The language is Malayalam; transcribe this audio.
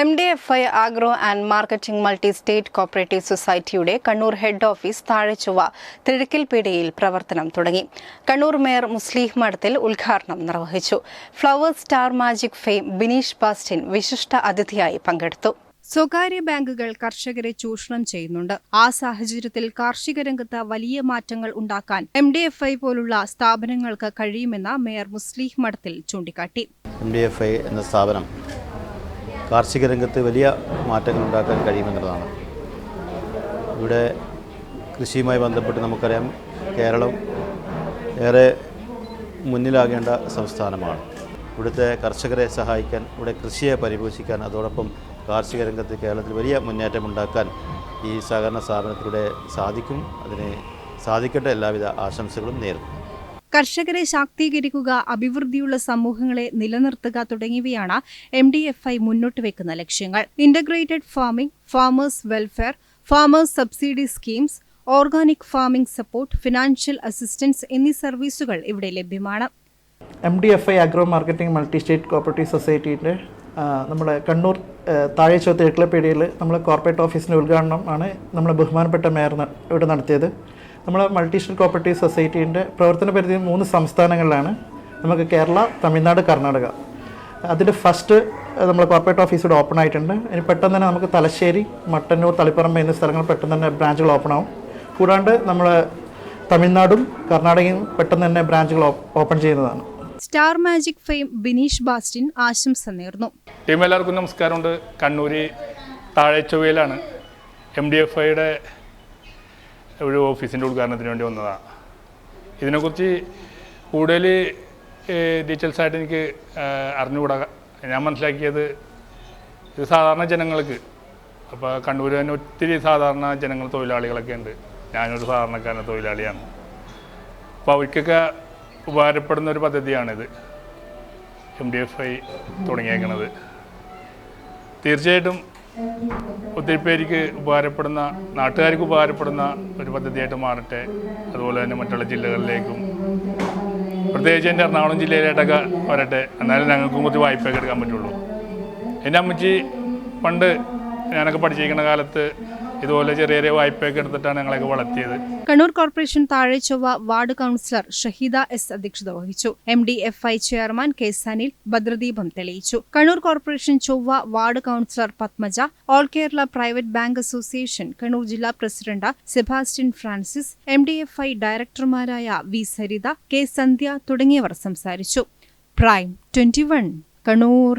M D F I agro and marketing multi state cooperative സൊസൈറ്റിയുടെ കണ്ണൂർ ഹെഡ് ഓഫീസ് താഴെച്ചുവ തിഴക്കിൽപീടികയിൽ പ്രവർത്തനം തുടങ്ങി. കണ്ണൂർ മേയർ മുസ്ലിം മഠത്തിൽ ഉദ്ഘാടനം നിർവഹിച്ചു. Flowers star magic fame Bineesh Bastin വിശിഷ്ട അതിഥിയായി പങ്കെടുത്തു. സ്വകാര്യ ബാങ്കുകൾ കർഷകരെ ചൂഷണം ചെയ്യുന്നുണ്ട്. ആ സാഹചര്യത്തിൽ കാർഷിക രംഗത്ത് വലിയ മാറ്റങ്ങൾ ഉണ്ടാക്കാൻ എം ഡി എഫ് ഐ പോലുള്ള സ്ഥാപനങ്ങൾക്ക് കഴിയുമെന്ന് മേയർ മുസ്ലിം മഠത്തിൽ ചൂണ്ടിക്കാട്ടി. എം ഡി എഫ് ഐ എന്ന സ്ഥാപനം കാർഷിക രംഗത്ത് വലിയ മാറ്റങ്ങൾ ഉണ്ടാക്കാൻ കഴിയുമെന്നുള്ളതാണ്. ഇവിടെ കൃഷിയുമായി ബന്ധപ്പെട്ട് നമുക്കറിയാം കേരളം ഏറെ മുന്നിലാകേണ്ട സംസ്ഥാനമാണ്. ഇവിടുത്തെ കർഷകരെ സഹായിക്കാൻ ഇവിടെ കൃഷിയെ പരിപോഷിക്കാൻ അതോടൊപ്പം കാർഷിക രംഗത്ത് കേരളത്തിൽ വലിയ മുന്നേറ്റം ഉണ്ടാക്കാൻ ഈ സഹകരണ സ്ഥാപനത്തിലൂടെ സാധിക്കും. അതിന് സാധിക്കട്ടെ എല്ലാവിധ ആശംസകളും നേരുന്നു. കർഷകരെ ശാക്തീകരിക്കുക അഭിവൃദ്ധിയുള്ള സമൂഹങ്ങളെ നിലനിർത്തുക തുടങ്ങിയവയാണ് എം ഡി എഫ് ഐ മുന്നോട്ട് വെക്കുന്ന ലക്ഷ്യങ്ങൾ. Integrated farming farmers welfare farmers subsidy schemes organic farming support financial assistance എന്നീ സർവീസുകൾ ഇവിടെ ലഭ്യമാണ്. M D F I agro marketing multi state cooperative സൊസൈറ്റീന്റെ നമ്മുടെ കണ്ണൂർ താഴെ ചോത്ത് എക്ലപ്പേടിയിൽ നമ്മൾ കോർപ്പറേറ്റ് ഓഫീസിന്റെ ഉദ്ഘാടനം ആണ് നമ്മൾ ബഹുമാനപ്പെട്ട മേയർ ഇവിടെ നടത്തിയത്. നമ്മൾ മൾട്ടി സ്റ്റേറ്റ് കോപ്പറേറ്റീവ് സൊസൈറ്റീന്റെ പ്രവർത്തന പരിധി മൂന്ന് സംസ്ഥാനങ്ങളിലാണ്. നമുക്ക് കേരള തമിഴ്നാട് കർണാടക. അതിന്റെ ഫസ്റ്റ് നമ്മൾ കോർപ്പറേറ്റ് ഓഫീസ് ഇവിടെ ഓപ്പൺ ആയിട്ടുണ്ട്. ഇനി പെട്ടെന്ന് തന്നെ നമുക്ക് തലശ്ശേരി മട്ടന്നൂർ തളിപ്പറമ്പ് എന്നീ സ്ഥലങ്ങൾ പെട്ടെന്ന് തന്നെ ബ്രാഞ്ചുകൾ ഓപ്പൺ ആവും. കൂടാണ്ട് നമ്മൾ തമിഴ്നാടും കർണാടകയും പെട്ടെന്ന് തന്നെ ബ്രാഞ്ചുകൾ ഓപ്പൺ ചെയ്യുന്നതാണ്. Star magic fame Bineesh Bastin ആശംസ നേർന്നു. ടീം എല്ലാവർക്കും നമസ്കാരമുണ്ട്. കണ്ണൂര് താഴെച്ചൊവ്വയിലാണ് എം ഡി എഫ് ഐയുടെ ഒരു ഓഫീസിന്റെ ഉദ്ഘാടനത്തിന് വേണ്ടി വന്നതാണ് ഇതിനെക്കുറിച്ച് കൂടുതൽ ഡീറ്റെയിൽസ് ആയിട്ട് എനിക്ക് അറിഞ്ഞുകൂടാ. ഞാൻ മനസ്സിലാക്കിയത് ഇത് സാധാരണ ജനങ്ങൾക്ക് അപ്പോൾ കണ്ണൂർ തന്നെ ഒത്തിരി സാധാരണ ജനങ്ങൾ തൊഴിലാളികളൊക്കെ ഉണ്ട്. ഞാനൊരു സാധാരണക്കാരൻ തൊഴിലാളിയാണ്. അപ്പോൾ അവർക്കൊക്കെ ഉപകാരപ്പെടുന്ന ഒരു പദ്ധതിയാണിത്. എം ഡി എഫ് ഐ തുടങ്ങിയേക്കണത്. തീർച്ചയായിട്ടും ഒത്തിരി പേർക്ക് ഉപകാരപ്പെടുന്ന നാട്ടുകാർക്ക് ഉപകാരപ്പെടുന്ന ഒരു പദ്ധതിയായിട്ട് മാറട്ടെ. അതുപോലെ തന്നെ മറ്റുള്ള ജില്ലകളിലേക്കും. പ്രത്യേകിച്ച് എന്റെ എറണാകുളം ജില്ലയിലായിട്ടൊക്കെ വരട്ടെ. എന്നാലും ഞങ്ങൾക്കും കുറച്ച് വായ്പയൊക്കെ എടുക്കാൻ പറ്റുള്ളൂ. എന്റെ അമ്മച്ചി പണ്ട് ഞാനൊക്കെ പഠിച്ചിരിക്കുന്ന കാലത്ത് ഇതുപോലെ ചെറിയ ചെറിയ വായ്പയൊക്കെ എടുത്തിട്ടാണ് ഞങ്ങളൊക്കെ വളർത്തിയത്. കണ്ണൂർ കോർപ്പറേഷൻ താഴെ ചൊവ്വ വാർഡ് കൗൺസിലർ ഷഹീദ എസ് അധ്യക്ഷത വഹിച്ചു. M D F I chairman K Sanil ഭദ്രദീപം തെളിയിച്ചു. Kannur corporation Chovva ward councillor Padmaja all Kerala private bank association Kannur ജില്ലാ president Sebastian Francis M D F I ഡയറക്ടർമാരായ V Saritha K Sandhya തുടങ്ങിയവർ സംസാരിച്ചു. Prime twenty Kannur.